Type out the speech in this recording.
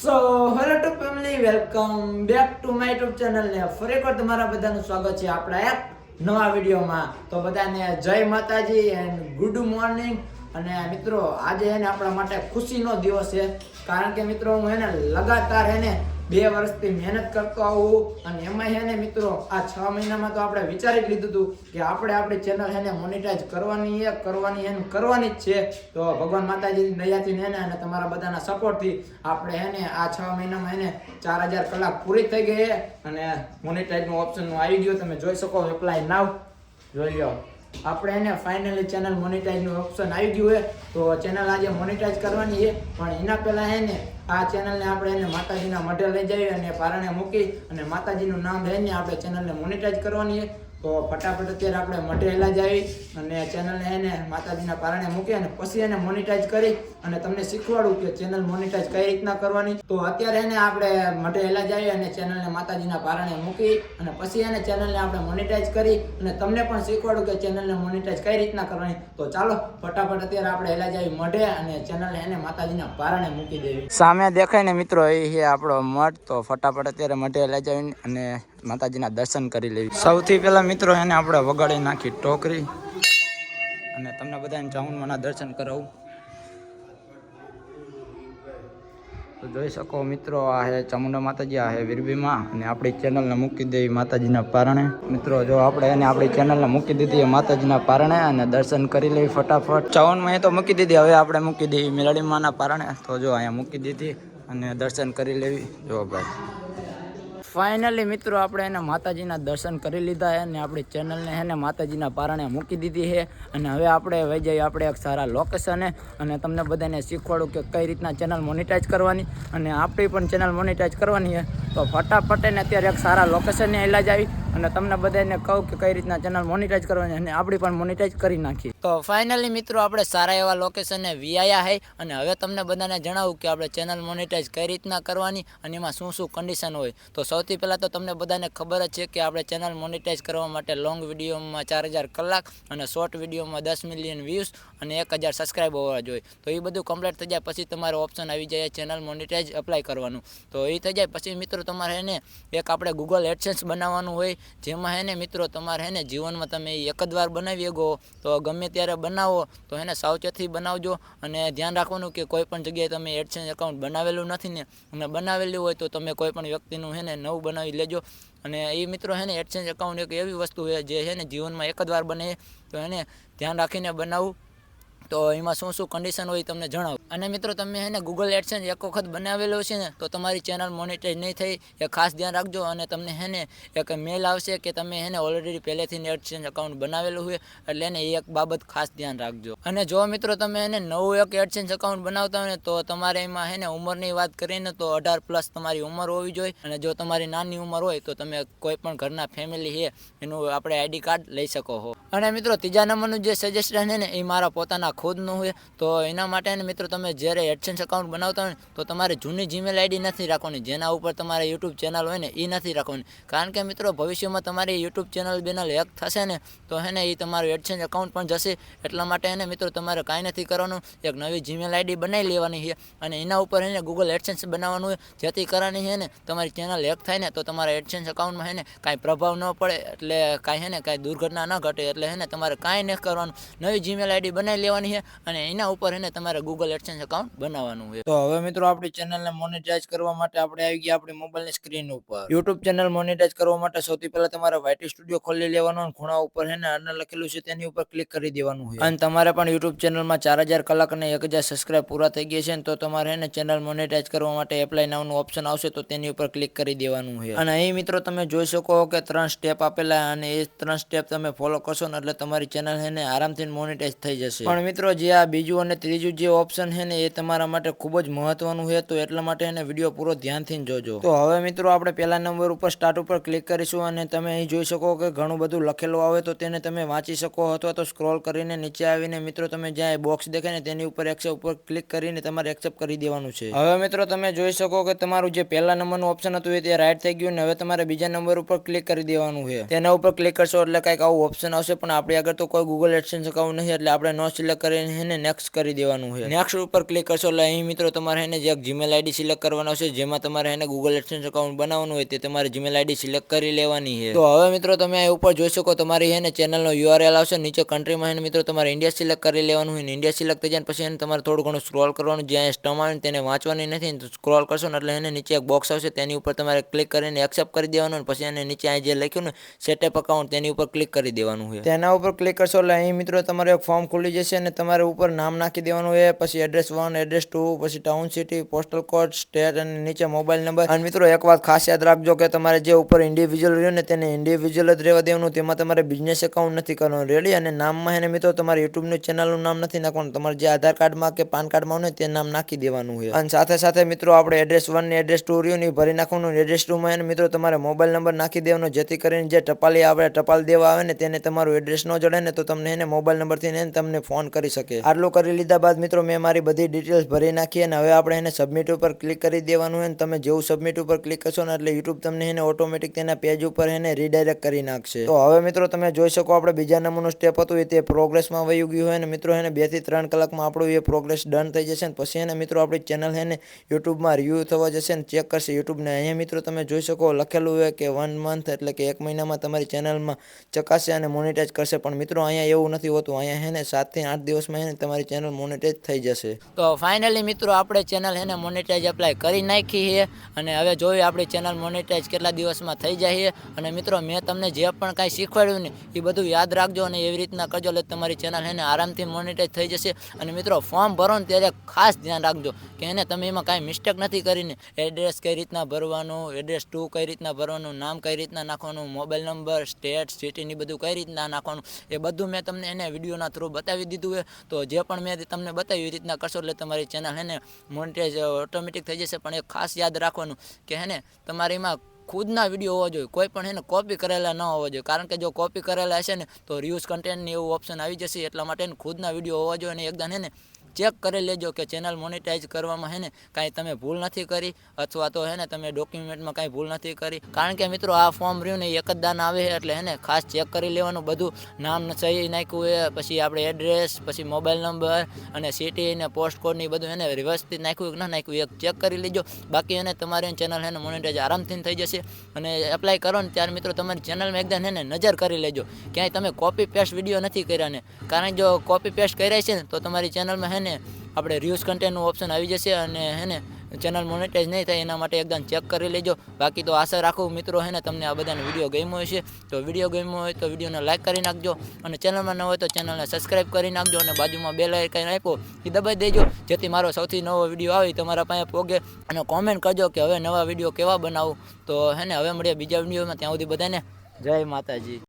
So hello to family welcome back to my YouTube channel ને ફરી એકવાર તમારા બધાનું સ્વાગત છે આપણા એક નવા વિડીયોમાં. તો બધાને જય માતાજી એન્ડ ગુડ મોર્નિંગ અને મિત્રો, આજે એને આપણા માટે ખુશીનો દિવસ છે. કારણ કે મિત્રો, હું એને લગાતાર એને બે વર્ષથી મહેનત કરતો આવું અને એમાં એને મિત્રો, આ છ મહિનામાં તો આપણે વિચારી જ લીધું હતું કે આપણે આપણી ચેનલ એને મોનિટાઈઝ કરવાની છે, કરવાની એને કરવાની જ છે. તો ભગવાન માતાજીની દયાથી ને એને અને તમારા બધાના સપોર્ટથી આપણે એને આ છ મહિનામાં એને ચાર હજાર કલાક પૂરી થઈ ગઈ છે અને મોનિટાઈઝનું ઓપ્શન આવી ગયું. તમે જોઈ શકો એપ્લાય નાવ જોઈ લો આપણે એને ફાઇનલી ચેનલ મોનિટાઈઝનું ઓપ્શન આવી ગયું છે. તો ચેનલ આજે મોનિટાઈઝ કરવાની છે. પણ એના પહેલાં એને આ ચેનલને આપણે એને માતાજીના મઢે લઈ જઈએ અને પારણે મૂકી અને માતાજીનું નામ લઈને આપણે ચેનલને મોનિટાઈઝ કરવાની છે. તો ફટાફટ અત્યારે આપણે મઢે જાવી અને ચેનલને એને માતાજીના પારણે મૂકી અને પછી એને મોનિટાઈઝ કરી અને તમને શીખવાડું કે ચેનલ મોનિટાઈઝ કઈ રીતના કરવાની. તો અત્યારે એને આપણે એલા જઈએ અને ચેનલને માતાજીના પારણે મૂકી અને પછી એને ચેનલને આપણે મોનિટાઈઝ કરી અને તમને પણ શીખવાડું કે ચેનલને મોનિટાઈઝ કઈ રીતના કરવાની. તો ચાલો ફટાફટ અત્યારે આપણે એલા જાવી મઢે અને ચેનલને એને માતાજીના પારણે મૂકી દેવી. સામે દેખાય ને મિત્રો, એ આપણો મઠ તો ફટાફટ અત્યારે મઢે એલા જઈને અને માતાજીના દર્શન કરી લેવી. સૌથી પહેલા મિત્રો એને આપણે વગાડી નાખી ટોકરી. અને તમને બધાને ચાઉનમાંના દર્શન કરાવું. તો જોઈ શકો મિત્રો, આ હે ચામુંડા માતાજી, આ હે વીરબીમાં અને આપણી ચેનલને મૂકી દેવી માતાજીના પારણે. મિત્રો, જો આપણે એને આપણી ચેનલને મૂકી દીધી માતાજીના પારણે અને દર્શન કરી લેવી ફટાફટ. ચાવનમાં એ તો મૂકી દીધી, હવે આપણે મૂકી દેવી મેલડીમાના પારણે. તો જો અહીંયા મૂકી દીધી અને દર્શન કરી લેવી. જો ભાઈ. ફાઇનલી મિત્રો, આપણે એને માતાજીના દર્શન કરી લીધા છે અને આપણી ચેનલને એને માતાજીના પારણે મૂકી દીધી છે. અને હવે આપણે વહી જઈએ આપણે એક સારા લોકેશને અને તમને બધાને શીખવાડું કે કઈ રીતના ચેનલ મોનિટાઈઝ કરવાની અને આપણી પણ ચેનલ મોનિટાઈઝ કરવાની છે. તો ફટાફટ એને અત્યારે એક સારા લોકેશને એલા આવી અને તમને બધાને કહું કે કઈ રીતના ચેનલ મોનિટાઈઝ કરવાની અને આપણી પણ મોનિટાઈઝ કરી નાખી તો ફાઇનલી મિત્રો, આપણે સારા એવા લોકેશને વિયાયા છે અને હવે તમને બધાને જણાવું કે આપણે ચેનલ મોનિટાઈઝ કઈ રીતના કરવાની અને એમાં શું શું કન્ડિશન હોય. તો સૌથી પહેલાં તો તમને બધાને ખબર જ છે કે આપણે ચેનલ મોનિટાઈઝ કરવા માટે લોંગ વિડીયોમાં ચાર હજાર કલાક અને શોર્ટ વિડીયોમાં દસ મિલિયન વ્યૂઝ અને એક હજાર સબસ્ક્રાઈબ હોવા જોઈએ. તો એ બધું કમ્પ્લીટ થઈ જાય પછી તમારો ઓપ્શન આવી જાય ચેનલ મોનિટાઈઝ એપ્લાય કરવાનું. તો એ થઈ જાય પછી મિત્રો તમારે એને એક આપણે ગૂગલ એડસેન્સ બનાવવાનું હોય, જેમાં હે ને મિત્રો તમારે એને જીવનમાં તમે એક જ વાર બનાવી ગો તો ગમે ત્યારે બનાવો, તો એને સાવચેતી બનાવજો અને ધ્યાન રાખવાનું કે કોઈ પણ જગ્યાએ તમે એડસેન્સ એકાઉન્ટ બનાવેલું નથી ને. અને બનાવેલું હોય તો તમે કોઈ પણ વ્યક્તિનું હે ને નવું બનાવી લેજો. અને એ મિત્રો હે ને એડસેન્સ એકાઉન્ટ એક એવી વસ્તુ છે જે છે ને જીવનમાં એક જ વાર બને તો એને ધ્યાન રાખીને બનાવવું તો એમાં શું શું કન્ડિશન હોય તમને જણાવું. અને મિત્રો, તમે એને ગૂગલ એડસેન્સ એક વખત બનાવેલો છે ને, તો તમારી ચેનલ મોનિટાઈઝ નહીં થઈ એ ખાસ ધ્યાન રાખજો અને તમને એને એક મેલ આવશે કે તમે એને ઓલરેડી પહેલેથી એડસેન્સ એકાઉન્ટ બનાવેલું હોય, એટલે એને એ એક બાબત ખાસ ધ્યાન રાખજો. અને જો મિત્રો, તમે એને નવું એક એડસેન્સ એકાઉન્ટ બનાવતા હોય ને, તો તમારે એમાં એને ઉંમરની વાત કરીને તો અઢાર પ્લસ તમારી ઉંમર હોવી જોઈએ. અને જો તમારી નાની ઉંમર હોય, તો તમે કોઈ પણ ઘરના ફેમિલી છે એનું આપણે આઈડી કાર્ડ લઈ શકો છો અને મિત્રો, ત્રીજા નંબરનું જે સજેશન છે ને, એ મારા પોતાના ખુદનું હોય, તો એના માટે મિત્રો તમે જ્યારે એડસેન્સ એકાઉન્ટ બનાવતા હોય તો તમારે જૂની જીમેલ આઈડી નથી રાખવાની, જેના ઉપર તમારે યુટ્યુબ ચેનલ હોય ને એ નથી રાખવાની. કારણ કે મિત્રો ભવિષ્યમાં તમારી યુટ્યુબ ચેનલ બેનલ હેક થશે ને, તો હે ને એ તમારું એડસેન્સ એકાઉન્ટ પણ જશે. એટલા માટે એને મિત્રો તમારે કાંઈ નથી કરવાનું, એક નવી જીમેલ આઈડી બનાવી લેવાની છે. અને એના ઉપર એને ગૂગલ એડસેન્સ બનાવવાનું હોય, જેથી કરવાની છે ને તમારી ચેનલ હેક થાય ને, તો તમારા એડસેન્સ એકાઉન્ટમાં હે ને કાંઈ પ્રભાવ ન પડે, એટલે કાંઈ હે ને કાંઈ દુર્ઘટના ન ઘટે, એટલે હે ને તમારે કાંઈ નહીં કરવાનું. નવી જીમેલ આઈડી બનાવી લેવાની છે અને એના ઉપર એને તમારે ગૂગલ એડસન્સ એકાઉન્ટ બનાવવાનું છે. તો હવે મિત્રો આપણી ચેનલને મોનેટાઇઝ કરવા માટે આપણે આવી ગયા આપણી મોબાઈલની સ્ક્રીન ઉપર. યુટ્યુબ ચેનલ મોનેટાઇઝ કરવા માટે સૌથી પહેલા તમારે વાયટી સ્ટુડિયો ખોલી લેવાનો અને ખૂણા ઉપર હે ને અને લખેલું છે તેની ઉપર ક્લિક કરી દેવાનું હોય અને તમારે પણ યુટ્યુબ ચેનલમાં ચાર હજાર કલાક અને એક હજાર સબસ્ક્રાઇબ પૂરા થઈ ગયા છે તો તમારે એને ચેનલ મોનેટાઇઝ કરવા માટે એપ્લાય નાવનું ઓપ્શન આવશે તો તેની ઉપર ક્લિક કરી દેવાનું છે. અને અહીં મિત્રો તમે જોઈ શકો કે ત્રણ સ્ટેપ આપેલા અને એ ત્રણ સ્ટેપ તમે ફોલો કરશો ને એટલે તમારી ચેનલ છે ને આરામથી મોનેટાઇઝ થઈ જશે. પણ મિત્રો, જે આ બીજું અને ત્રીજું જે ઓપ્શન છે ને, એ તમારા માટે ખૂબ જ મહત્વનું છે. તો એટલા માટે એને વીડિયો પૂરો ધ્યાનથી જોજો. તો હવે મિત્રો, આપણે પહેલા નંબર ઉપર સ્ટાર્ટ ઉપર ક્લિક કરીશું અને તમે અહીં જોઈ શકો કે ઘણું બધું લખેલું આવે. તો તેને તમે વાંચી શકો અથવા તો સ્ક્રોલ કરીને નીચે આવીને મિત્રો, તમે જ્યાં બોક્સ દેખાય ને, તેની ઉપર એક્સેપ્ટ ઉપર ક્લિક કરીને તમારે એક્સેપ્ટ કરી દેવાનું છે. હવે મિત્રો, તમે જોઈ શકો કે તમારું જે પહેલા નંબરનું ઓપ્શન હતું એ તે રાઈટ થઈ ગયું ને, હવે તમારે બીજા નંબર ઉપર ક્લિક કરી દેવાનું છે. તેના ઉપર ક્લિક કરશો એટલે કંઈક આવું ઓપ્શન આવશે. પણ આપણે આગળ તો કોઈ ગૂગલ એડસન્સ અકાઉન્ટ નહીં, એટલે આપણે નો સિલેક્ટ કરીને હેને નેક્સ્ટ કરી દેવાનું છે નેક્સ્ટ ઉપર ક્લિક કરશો એટલે અહીં મિત્રો તમારે એને જે જીમેલ આઈડી સિલેક્ટ કરવાનો છે, જેમાં તમારે હેને ગૂગલ એડસન્સ એકાઉન્ટ બનાવવાનું હોય તે તમારે જીમેલ આઈડી સિલેક્ટ કરી લેવાની છે. તો હવે મિત્રો તમે અહીં ઉપર જોઈ શકો, તમારી એને ચેનલનો યુઆરએલ આવશે. નીચે કન્ટ્રીમાં એને મિત્રો તમારે ઇન્ડિયા સિલેક્ટ કરી લેવાનું હોય ઇન્ડિયા સિલેક્ટ થઈ જાય પછી એને તમારે થોડું ઘણું સ્ક્રોલ કરવાનું, જ્યાં સ્ટમ આવે તેને વાંચવાની નથી સ્ક્રોલ કરશો ને એટલે એને નીચે એક બોક્સ આવશે. તેની ઉપર તમારે ક્લિક કરીને એક્સેપ્ટ કરી દેવાનું પછી એને નીચે અહીં જે લખ્યું ને સેટઅપ અકાઉન્ટ તેની ઉપર ક્લિક કરી દેવાનું છે તેના ઉપર ક્લિક કરશો એટલે અહીં મિત્રો તમારે એક ફોર્મ ખુલી જશે અને તમારે ઉપર નામ નાખી દેવાનું છે પછી એડ્રેસ વન એડ્રેસ ટુ પછી town city postal code state અને નીચે મોબાઈલ નંબર અને મિત્રો, એક વાત ખાસ યાદ રાખજો કે તમારે જે ઉપર ઇન્ડિવિજ્યુઅલ રહ્યું ને તેને ઇન્ડિવિજ્યુઅલ જ રહેવા દેવાનું. તેમાં તમારે બિઝનેસ એકાઉન્ટ નથી કરવાનું. રેડી અને નામમાં એને મિત્રો, તમારે યુટ્યુબનું ચેનલનું નામ નથી નાખવાનું. તમારે જે આધાર કાર્ડમાં કે પાન કાર્ડમાં હોય ને તે નામ નાખી દેવાનું હોય અને સાથે સાથે મિત્રો, આપણે એડ્રેસ વન ને એડ્રેસ ટુ રહ્યું ને ભરી નાખવાનું. એડ્રેસ ટુમાં એને મિત્રો, તમારે મોબાઈલ નંબર નાખી દેવાનો. જેથી કરીને જે ટપાલી આપણે ટપાલ દેવા આવે ને તેને તમારું એડ્રેસ ન જડે ને તો તમને એને મોબાઈલ નંબરથી એને તમને ફોન કરી શકે. આટલું કરી લીધા બાદ મિત્રો મેં મારી બધી ડિટેલ્સ ભરી નાખી અને હવે આપણે એને સબમિટ ઉપર ક્લિક કરી દેવાનું હોય તમે જેવું સબમિટ ઉપર ક્લિક કરશો ને એટલે યુટ્યુબ તમને એને ઓટોમેટિક તેના પેજ ઉપર એને રીડાયરેક્ટ કરી નાખશે. તો હવે મિત્રો તમે જોઈ શકો આપણે બીજા નંબરનું સ્ટેપ હતું એ તે પ્રોગ્રેસમાં વયું ગયું હોય ને મિત્રો એને બેથી ત્રણ કલાકમાં આપણું એ પ્રોગ્રેસ ડન થઈ જશે ને પછી એને મિત્રો આપણી ચેનલ એને યુટ્યુબમાં રિવ્યૂ થવા જશે ને ચેક કરશે યુટ્યુબને અહીંયા મિત્રો તમે જોઈ શકો લખેલું હોય કે વન મંથ એટલે કે એક મહિનામાં તમારી ચેનલમાં ચકાશે અને મોનિટાઇઝ કરશે. પણ મિત્રો અહીંયા એવું નથી હોતું. અહીંયા હે ને સાતથી આઠ દિવસમાં હે ને તમારી ચેનલ મોનિટાઈઝ થઈ જશે. તો ફાઇનલી મિત્રો, આપણે ચેનલ હે ને મોનિટાઈઝ એપ્લાય કરી નાખી છે અને હવે જોઈએ આપણી ચેનલ મોનિટાઈઝ કેટલા દિવસમાં થઈ જાય છે અને મિત્રો, મેં તમને જે પણ કાંઈ શીખવાડ્યું ને, એ બધું યાદ રાખજો અને એવી રીતના કરજો, એટલે તમારી ચેનલ હે આરામથી મોનિટાઈઝ થઈ જશે. અને મિત્રો ફોર્મ ભરો ને ત્યારે ખાસ ધ્યાન રાખજો કે એને તમે એમાં કાંઈ મિસ્ટેક નથી કરીને એડ્રેસ કઈ રીતના ભરવાનું એડ્રેસ ટુ કઈ રીતના ભરવાનું, નામ કઈ રીતના નાખવાનું મોબાઈલ નંબર સ્ટેટ સિટીની બધું કઈ રીતના નાખવાનું, એ બધું મેં તમને એને વિડીયોના થ્રુ બતાવી દીધું હોય તો જે પણ મેં તમને બતાવ્યું એ રીતના કરશો એટલે તમારી ચેનલ હે ને મોનિટાઈઝ ઓટોમેટિક થઈ જશે. પણ એ ખાસ યાદ રાખવાનું કે હે ને તમારીમાં ખુદના વીડિયો હોવા જોઈએ. કોઈ પણ એને કોપી કરેલા ન હોવા જોઈએ. કારણ કે જો કોપી કરેલા હશે ને તો રિયુઝ કન્ટેન્ટની એવું ઓપ્શન આવી જશે. એટલા માટે એને ખુદના વીડિયો હોવા જોઈએ અને એકદમ હે ને ચેક કરી લેજો કે ચેનલ મોનિટાઈઝ કરવામાં હે ને કાંઈ તમે ભૂલ નથી કરી અથવા તો હે ને તમે ડોક્યુમેન્ટમાં કાંઈ ભૂલ નથી કરી. કારણ કે મિત્રો આ ફોર્મ રહ્યું ને એક જ દાન આવે એટલે હે ને ખાસ ચેક કરી લેવાનું. બધું નામ સહી નાખ્યું હોય, પછી આપણે એડ્રેસ પછી મોબાઈલ નંબર અને સિટી ને પોસ્ટ કોડ ને બધું એને વ્યવસ્થિત નાખ્યું કે ન નાખ્યું એક ચેક કરી લેજો. બાકી એને તમારી ચેનલ હે ને મોનિટાઈઝ આરામથી થઈ જશે. અને એપ્લાય કરો ને ત્યારે મિત્રો તમારી ચેનલમાં એકદમ હે ને નજર કરી લેજો. ક્યાંય તમે કોપી પેસ્ટ વીડિયો નથી કર્યા ને. કારણ જો કોપી પેસ્ટ કર્યા છે ને તો તમારી ચેનલમાં હે ને આપણે રિયુઝ કન્ટેન્ટનું ઓપ્શન આવી જશે અને હે ને ચેનલ મોનેટાઈઝ નહીં થાય, એના માટે એકદમ ચેક કરી લેજો. બાકી તો આશા રાખું મિત્રો હે ને તમને આ બધાને વીડિયો ગમ્યો હશે. તો વીડિયો ગમ્યો હોય તો વિડીયોને લાઈક કરી નાખજો અને ચેનલમાં ન હોય તો ચેનલને સબસ્ક્રાઈબ કરી નાખજો અને બાજુમાં બેલ આઇકન આપ્યો, એ દબાઈ દેજો. જેથી મારો સૌથી નવો વીડિયો આવે તમારા પાસે પોગે અને કોમેન્ટ કરજો કે હવે નવા વીડિયો કેવા બનાવું. તો હે ને હવે મળીએ બીજા વિડીયોમાં ત્યાં સુધી બધાને જય માતાજી.